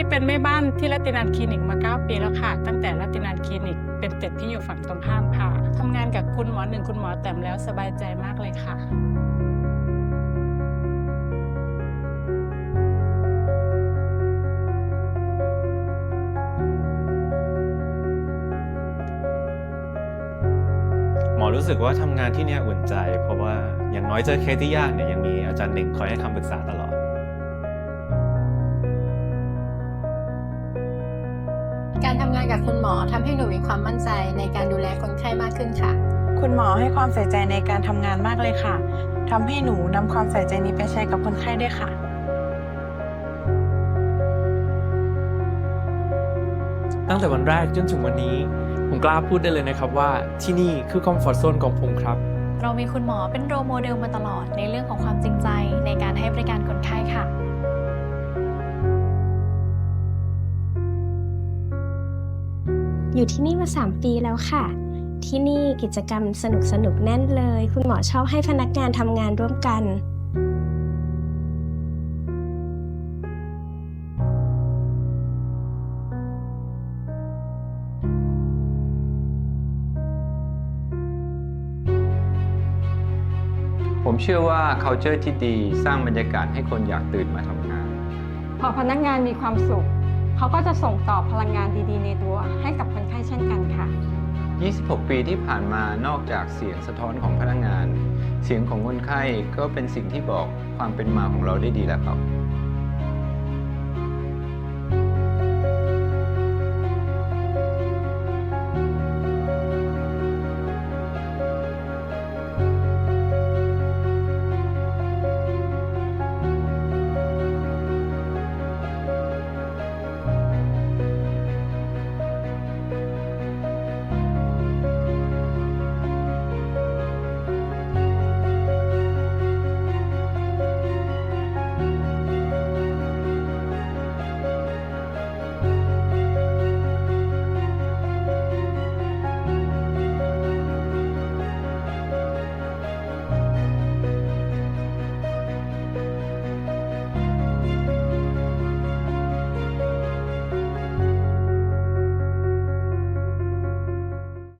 พี่เป็นแม่บ้านที่รัตินันคลินิกมา 9 ปีแล้วค่ะ ตั้งแต่รัตินันคลินิกเป็นเตึกที่อยู่ฝั่งตรงข้ามค่ะทำงานกับคุณหมอหนึ่งคุณหมอแต้มแล้วสบายใจมากเลยค่ะหมอรู้สึกว่าทำงานที่เนี่ยอุ่นใจ เพราะว่าอย่างน้อยเจอเคสที่ยากเนี่ยยังมีอาจารย์หนึ่งคอยให้คำปรึกษาตลอด การทำงานกับคุณหมอทำให้หนูมีความมั่นใจในการดูแลคนไข้มากขึ้นค่ะ คุณหมอให้ความใส่ใจในการทำงานมากเลยค่ะทำให้หนูนำความใส่ใจนี้ไปใช้กับคนไข้ด้วยค่ะ ตั้งแต่วันแรกจนถึงวันนี้ ผมกล้าพูดได้เลยนะครับว่าที่นี่คือคอมฟอร์ z โซนของผมครับ เรามีคุณหมอเป็นโรลโมเดลมาตลอดในเรื่องของความจริงใจในการให้บริการคนไข้ค่ะ อยู่ที่นี่มา 3 ปีแล้วค่ะ ที่นี่กิจกรรมสนุกสนุกๆแน่นเลย คุณหมอชอบให้พนักงานทำงานร่วมกัน ผมเชื่อว่า culture ที่ดีสร้างบรรยากาศให้คนอยากตื่นมาทำงาน พอพนักงานมีความสุข เขาก็จะส่งต่อพลังงานดีๆ ในตัวให้กับคนไข้เช่นกันค่ะ 26 ปีที่ผ่านมานอกจากเสียงสะท้อนของพนักงาน เสียงของคนไข้ก็เป็นสิ่งที่บอกความเป็นมาของเราได้ดีแล้วครับ